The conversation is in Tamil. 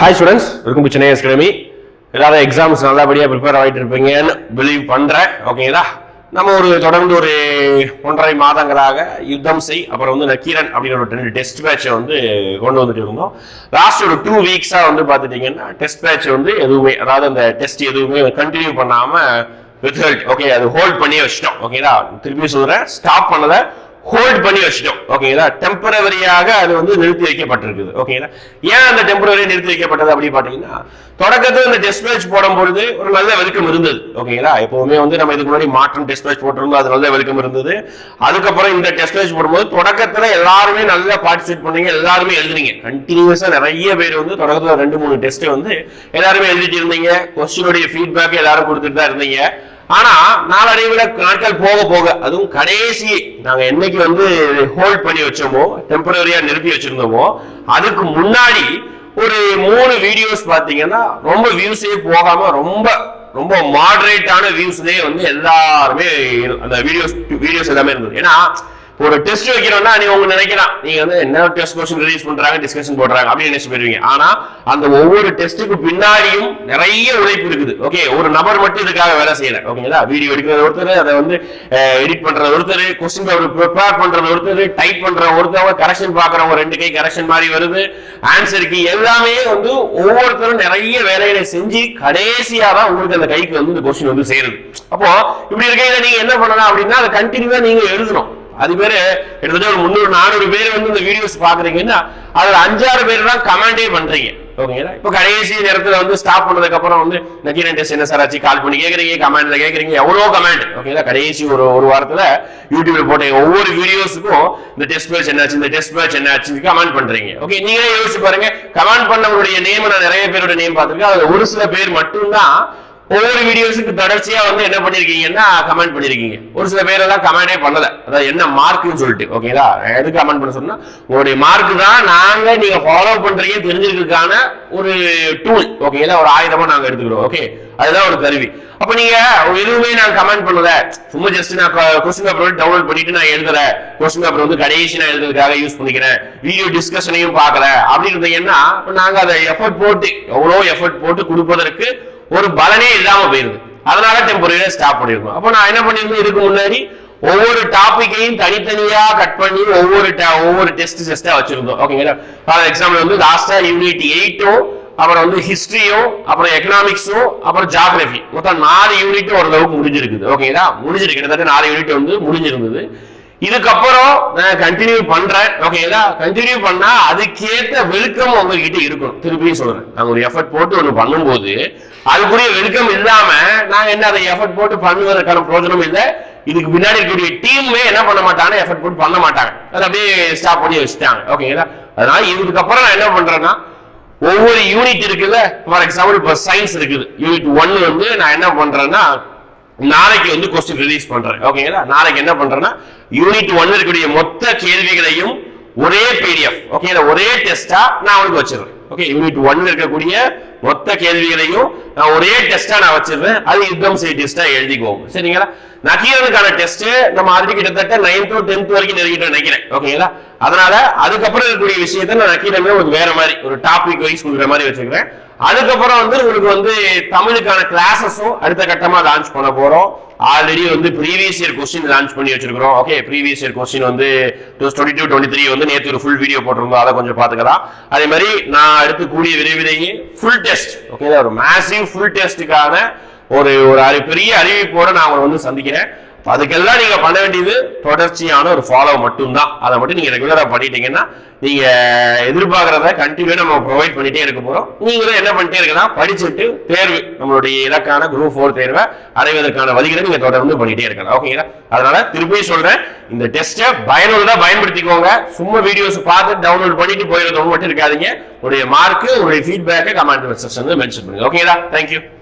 Hi students welcome to Chennai academy எல்லாரும் எக்ஸாம்ஸ் நல்லபடியாக ப்ரிப்பேர் ஆகிட்டு இருப்பீங்கன்னு பிலீவ் பண்ணுறேன் ஓகேங்களா நம்ம ஒரு தொடர்ந்து ஒரு ஒன்றரை மாதங்களாக யுத்தம் செய் அப்புறம் வந்து நக்கீரன் அப்படிங்கிற ஒரு ரெண்டு டெஸ்ட் பேட்சை வந்து கொண்டு வந்துட்டு இருந்தோம். லாஸ்ட் ஒரு டூ வீக்ஸாக வந்து பார்த்துட்டிங்கன்னா டெஸ்ட் பேட்ச் வந்து எதுவுமே அதாவது அந்த டெஸ்ட் எதுவுமே கண்டினியூ பண்ணாமல் ரிசல்ட் ஓகே அது ஹோல்ட் பண்ணி வச்சிட்டோம். ஓகேங்களா திருப்பி சொல்கிறேன் ஸ்டாப் பண்ணதை ஹோல்ட் பண்ணி வச்சிட்டோம். ஓகேங்களா? டெம்பரவரியாக அது வந்து நிறுத்தி வைக்கப்பட்டிருக்குது. ஓகேங்களா? ஏன் அந்த டெம்பரவரி நிறுத்தி வைக்கப்பட்டது அப்படின்னு பாத்தீங்கன்னா தொடக்கத்தில் இந்த டெஸ்ட் மேட்ச் போடும்பொழுது ஒரு நல்ல வெல்கம் இருந்தது. ஓகேங்களா? எப்பவுமே வந்து நம்ம இதுக்கு முன்னாடி மாற்றம் டெஸ்ட் மேட்ச் போட்டிருந்தோம் அது நல்ல வெல்கம் இருந்தது. அதுக்கப்புறம் இந்த டெஸ்ட் மேட்ச் போடும்போது தொடக்கத்துல எல்லாருமே நல்லா பார்ட்டிசிபேட் பண்ணீங்க எல்லாருமே எழுதுனீங்க. கண்டினியூஸா நிறைய பேர் வந்து தொடக்கத்துல ரெண்டு மூணு டெஸ்ட் வந்து எல்லாருமே எழுதிட்டு இருந்தீங்க. கொஸ்டினுடைய ஃபீட்பேக் எல்லாரும் கொடுத்துட்டு தான் இருந்தீங்க. ஆனா நாளடைவில் நாட்கள் போக போக அதுவும் கடைசி நாங்க என்னைக்கு வந்து ஹோல்ட் பண்ணி வச்சோமோ டெம்பரரியா நிறுத்தி வச்சிருந்தோமோ அதுக்கு முன்னாடி ஒரு மூணு வீடியோஸ் பாத்தீங்கன்னா ரொம்ப வியூஸே போகாம ரொம்ப ரொம்ப மாடரேட்டான வியூஸ்லேயே வந்து எல்லாருமே அந்த வீடியோஸ் வீடியோஸ் எல்லாமே இருந்தது. ஏன்னா ஒரு டெஸ்ட் வைக்கிறோம்னா நீ உங்க நினைக்கலாம். நீங்க வந்து என்ன டெஸ்ட் கொஸ்டின் ரிலீஸ் பண்றாங்க டிஸ்கஷன் போடுறாங்க அப்படின்னு நினைச்சு போயிருவீங்க. ஆனா அந்த ஒவ்வொரு டெஸ்ட்டுக்கு பின்னாடியும் நிறைய உழைப்பு இருக்குது. ஓகே ஒரு நபர் மட்டும் இதுக்காக வேலை செய்யல. ஓகேங்களா வீடியோ எடுக்கிறது ஒருத்தர் அதை வந்து எடிட் பண்றது ஒருத்தர் கொஸ்டின் பேப்பர் ப்ரிப்பேர் பண்றது ஒருத்தர் டைப் பண்ற ஒருத்தவங்க கரெக்ஷன் பாக்குறவங்க ரெண்டு கை கரெக்ஷன் மாதிரி வருது. ஆன்சருக்கு எல்லாமே வந்து ஒவ்வொருத்தரும் நிறைய வேலைகளை செஞ்சு கடைசியா தான் உங்களுக்கு அந்த கைக்கு வந்து இந்த கொஸ்டின் வந்து சேருது. அப்போ இப்படி இருக்கையில நீங்க என்ன பண்ணலாம் அப்படின்னா அதை கண்டினியூவா நீங்க எழுதணும். அது பேரு கிட்டத்தட்ட ஒரு முந்நூறு நானூறு பேர் வந்து இந்த வீடியோஸ் பாக்குறீங்கன்னா அதுல அஞ்சாறு பேர் தான் கமெண்டே பண்றீங்க. ஓகேங்களா? இப்போ கடைசி நேரத்துல வந்து ஸ்டாப் பண்ணதுக்கு அப்புறம் வந்து நக்கீரன் டெஸ்ட் என்ன சார் ஆச்சு? கால் பண்ணி கேக்குறீங்க கமெண்ட்ல கேக்குறீங்க எவ்வளவு கமெண்ட் ஓகேங்களா? கடைசி ஒரு ஒரு வாரத்துல யூடியூப்ல போட்ட ஒவ்வொரு வீடியோஸுக்கும் இந்த டெஸ்ட் மேட்ச் என்னாச்சு இந்த டெஸ்ட் மேட்ச் என்னாச்சு கமெண்ட் பண்றீங்க. ஓகே நீங்களே யோசிச்சு பாருங்க. கமெண்ட் பண்ணவங்களுடைய நேம் நான் நிறைய பேரோட நேம் பார்த்துருக்கேன். அதுல ஒரு சில பேர் மட்டும்தான் ஒவ்வொரு வீடியோஸுக்கு தொடர்ச்சியா வந்து என்ன பண்ணிருக்கீங்கன்னா கமெண்ட் பண்ணிருக்கீங்க. ஒரு சில பேர் எல்லாம் கமெண்டே பண்ணல. அதாவது என்ன மார்க்னு சொல்லிட்டு ஓகேங்களா எது கமெண்ட் பண்ண சொன்னா உங்களுடைய மார்க் தான் நாங்க நீங்க ஃபாலோ பண்றீங்க தெரிஞ்சிருக்கிறதுக்கான ஒரு டூல் ஓகேங்களா ஒரு ஆயுதமா நாங்க எடுத்துக்கிறோம் ஓகே அதுதான் ஒரு கருவி. அப்ப நீங்க எதுவுமே நான் கமெண்ட் பண்ணல. சும்மா ஜஸ்ட் நான் கொஸ்டின் பேப்பர் டவுன்லோட் பண்ணிட்டு நான் எழுதல. கொஸ்டின் பேப்பர் வந்து கடைசி நான் எழுதுறதுக்காக யூஸ் பண்ணிக்கிறேன். வீடியோ டிஸ்கஷனையும் பார்க்கல. அப்படின்னு என்ன நாங்க அதை எஃபர்ட் போட்டு எவ்வளவு எஃபர்ட் போட்டு கொடுப்பதற்கு ஒரு பலனே இல்லாம போயிருது. அதனால டெம்பரரியா ஸ்டாப் பண்ணிருக்கோம். அப்போ நான் என்ன பண்ணிருந்தேன் இதுக்கு முன்னாடி ஒவ்வொரு டாபிக்கையும் தனித்தனியா கட் பண்ணி ஒவ்வொரு ஒவ்வொரு டெஸ்ட் டெஸ்டா வச்சிருந்தோம். ஓகேங்களா ஃபார் எக்ஸாம்பிள் வந்து லாஸ்டா யூனிட் எயிட்டும் அப்புறம் வந்து ஹிஸ்டரியும் அப்புறம் எக்கனாமிக்ஸும் அப்புறம் ஜாகிரபி மொத்தம் நாலு யூனிட் ஓரளவுக்கு முடிஞ்சிருக்குது. ஓகேங்களா முடிஞ்சிருக்கு. கிட்டத்தட்ட நாலு யூனிட் வந்து முடிஞ்சிருந்தது. இதுக்கப்புறம் நான் கண்டினியூ பண்றேன். ஓகேங்களா கண்டினியூ பண்ணா அதுக்கேற்ற வெல்கம் உங்ககிட்ட இருக்கணும். திருப்பியும் சொல்றேன். நாங்க ஒரு எஃபர்ட் போட்டு ஒண்ணு பண்ணும்போது அதுக்குரிய வெல்கம் இல்லாம நாங்க என்ன அதை எஃபர்ட் போட்டு பண்ணுவதற்கான பிரோஜனம் இல்லை. இதுக்கு பின்னாடி இருக்கக்கூடிய டீமே என்ன பண்ண மாட்டாங்க? எஃபர்ட் போட்டு பண்ண மாட்டாங்க. அதை அப்படியே ஸ்டாப் பண்ணி வச்சுட்டாங்க. ஓகேங்களா அதனால இதுக்கப்புறம் நான் என்ன பண்றேன்னா ஒவ்வொரு யூனிட் இருக்குல்ல ஃபார் எக்ஸாம்பிள் இப்போ சயின்ஸ் இருக்குது. யூனிட் ஒன் வந்து நான் என்ன பண்றேன்னா நாளைக்கு வந்து கொஸ்டின் ரிலீஸ் பண்றேன். ஓகேங்களா நாளைக்கு என்ன பண்றேன்னா யூனிட் ஒன் இருக்கக்கூடிய மொத்த கேள்விகளையும் ஒரே பிடிஎஃப் ஓகேங்களா ஒரே டெஸ்டா நான் அவனுக்கு வச்சிருவேன் ஓகே யூனிட் ஒன் இருக்கக்கூடிய மொத்த கேள்விகளையும் நான் ஒரே டெஸ்டா நான் வச்சிருவேன் அது யுத்தம் செய்ய டெஸ்டா எழுதிக்குவோம் சரிங்களா? நக்கீரனுக்கான டெஸ்ட் நம்ம ஆல்ரெடி கிட்டத்தட்ட நைன்த் டென்த் வரைக்கும் நெருங்கிட்டு நினைக்கிறேன். ஓகேங்களா அதனால அதுக்கப்புறம் இருக்கக்கூடிய விஷயத்த நான் கீழே ஒரு வேற மாதிரி ஒரு டாபிக் வைஸ் கொடுக்குற மாதிரி வச்சுக்கிறேன். அதுக்கப்புறம் வந்து உங்களுக்கு வந்து தமிழுக்கான கிளாஸஸும் அடுத்த கட்டமா லான்ச் பண்ண போறோம். ஆல்ரெடி வந்து ப்ரீவியஸ் இயர் கொஸ்டின் லான்ச் பண்ணி வச்சிருக்கிறோம். ஓகே ப்ரீவியஸ் இயர் கொஸ்டின் வந்து டுவெண்ட்டி டூ டுவெண்ட்டி த்ரீ வந்து நேற்று ஒரு ஃபுல் வீடியோ போட்டிருந்தோம். அதை கொஞ்சம் பார்த்துக்கலாம். அதே மாதிரி நான் அடுத்து கூடிய விரைவிலேயே ஃபுல் டெஸ்ட் ஓகே ஒரு மேசிவ் ஃபுல் டெஸ்ட்டுக்கான ஒரு ஒரு பெரிய அறிவிப்போட நான் உங்களை வந்து சந்திக்கிறேன். அதுக்கெல்லாம் நீங்க பண்ண வேண்டியது தொடர்ச்சியான ஒரு ஃபாலோ மட்டும்தான். அதை மட்டும் நீங்க ரெகுலரா பண்ணிட்டீங்கன்னா நீங்க எதிர்பார்க்கறத கண்டினியூ நம்ம ப்ரொவைட் பண்ணிட்டே இருக்க போறோம். நீங்களும் என்ன பண்ணிட்டே இருக்கலாம்? படிச்சுட்டு தேர்வு நம்மளுடைய இலக்கான குரூப் ஃபோர் தேர்வை அடைவதற்கான வழிகளை நீங்க தொடர்ந்து பண்ணிட்டே இருக்கலாம். ஓகேங்களா அதனால திருப்பி சொல்றேன் இந்த டெஸ்ட்டை பயனுள்ளதா பயன்படுத்திக்கோங்க. சும்மா வீடியோஸ் பார்த்து டவுன்லோட் பண்ணிட்டு போயிருந்தவங்க மட்டும் இருக்காதீங்க. உடைய மார்க்கு உடைய ஃபீட்பேக்கை கமெண்ட் செக்ஷன் மென்ஷன் பண்ணுங்க. ஓகேங்களா தேங்க்யூ